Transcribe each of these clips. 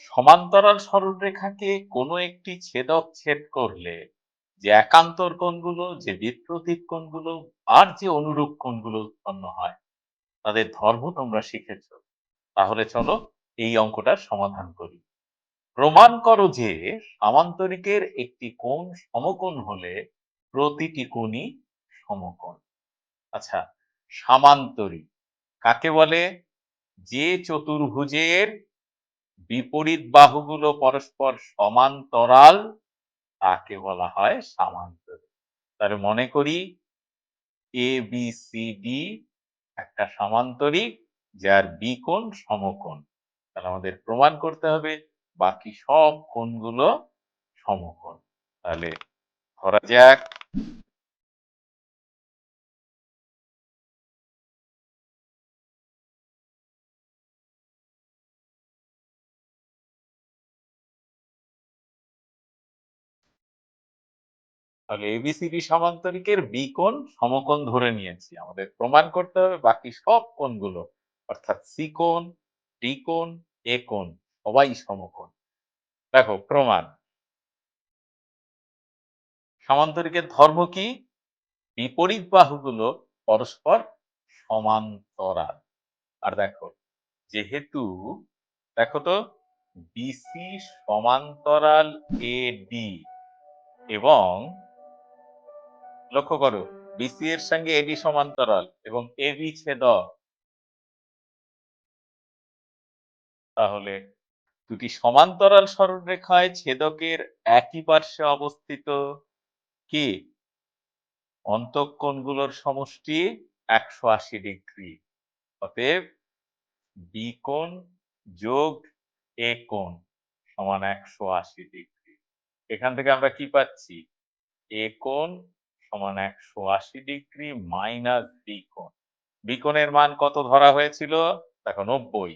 সমান্তরাল সরলরেখাকে কোনো একটি ছেদক ছেদ করলে যে একান্তর কোণগুলো, যে বিপ্রতীক কোণগুলো, আর যে অনুরূপ কোণগুলো উৎপন্ন হয়, তাদের ধর্ম তোমরা শিখেছ। তাহলে চলো এই অঙ্কটার সমাধান করি। প্রমাণ করো যে সামান্তরিকের একটি কোণ সমকোণ হলে প্রতিটি কোণই সমকোণ। আচ্ছা সামান্তরিক কাকে বলে? যে চতুর্ভুজের বিপরীত বাহুগুলো পরস্পর সমান্তরাল, তাকে বলা হয় সামান্তরিক তাহলে মনে করি এ বি সি ডি একটা সামান্তরিক, যার বিকোণ সমকোণ। তাহলে আমাদের প্রমাণ করতে হবে, বাকি সব কোণগুলো সমকোণ। তাহলে ধরা যাক তাহলে এবিসিডি সমান্তরিকের বিকোণ সমকোণ ধরে নিয়েছি। আমাদের প্রমাণ করতে হবে বাকি সব কোণগুলো। অর্থাৎ সি কোণ ডি কোণ এ কোণ, সবাই সমকোণ। দেখো, প্রমাণ। সমান্তরিকের ধর্ম কি? বিপরীত বাহুগুলো পরস্পর সমান্তরাল। আর দেখো, যেহেতু, দেখো তো বিসি সমান্তরাল এ ডি এবং লক্ষ্য করো বিসি এর সঙ্গে এডি সমান্তরাল এবং এবি ছেদক তাহলে দুটি সমান্তরাল সরলরেখায় ছেদকের একই পার্শ্বে অবস্থিত কি? অন্তঃকোণগুলোর সমষ্টি একশো আশি ডিগ্রি। অতএব বি কোণ যোগ এ কোণ সমান একশো আশি ডিগ্রি। এখান থেকে আমরা কি পাচ্ছি? এ কোণ সমান একশো আশি ডিগ্রি মাইনাস বি কোণ। বি কোণের মান কত ধরা হয়েছিল? দেখো, নব্বই।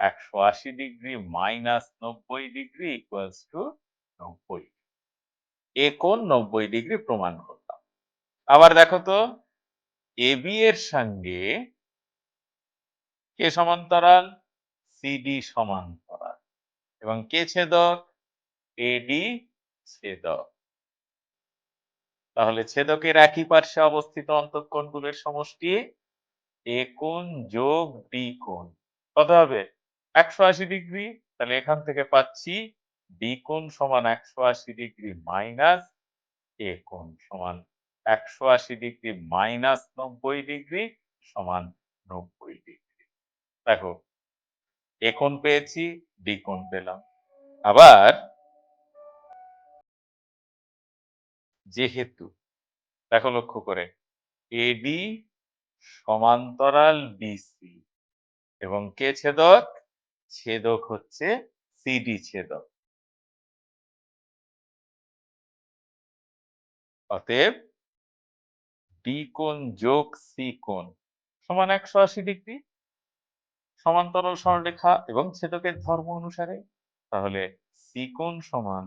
একশো আশি ডিগ্রি মাইনাস নব্বই ডিগ্রি ইকুয়ালস টু নব্বই। এ কোণ নব্বই ডিগ্রি প্রমাণ করলাম। আবার দেখো তো এবি এর সঙ্গে কে সমান্তরাল? সিডি সমান্তরাল। এবং কে ছেদক? এডি ছেদক। তাহলে ছেদকের একই পার্শ্বে অবস্থিত অন্তঃকোণগুলোর সমষ্টি এ কোণ যোগ ডি কোণ। কত হবে? একশো আশি ডিগ্রি। তাহলে এখান থেকে পাচ্ছি ডি কোণ সমান একশো আশি ডিগ্রি মাইনাস এ কোণ সমান একশো আশি ডিগ্রি মাইনাস নব্বই ডিগ্রি সমান নব্বই ডিগ্রি। দেখো, এ কোণ পেয়েছি ডি কোণ পেলাম। আবার যেহেতু। দেখো লক্ষ্য করে। এডি সমান্তরাল বিসি এবং কে ছেদক ছেদক হচ্ছে সিডি ছেদক। অতএব ডি কোণ যোগ সি কোণ সমান একশো আশি ডিগ্রি, সমান্তরাল সরলরেখা এবং ছেদকের ধর্ম অনুসারে। তাহলে সি কোণ সমান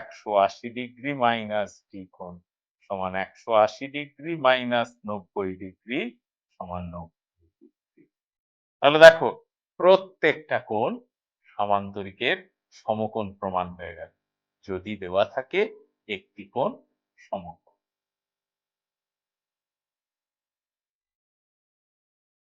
একশো আশি ডিগ্রি মাইনাস ডি কোণ সমান একশো আশি ডিগ্রি মাইনাস নব্বই ডিগ্রি সমান নব্বই ডিগ্রি তাহলে দেখো, প্রত্যেকটা কোণ সমান্তরিকের সমকোণ প্রমাণ হয়ে গেল। যদি দেওয়া থাকে একটি কোণ সমকোণ।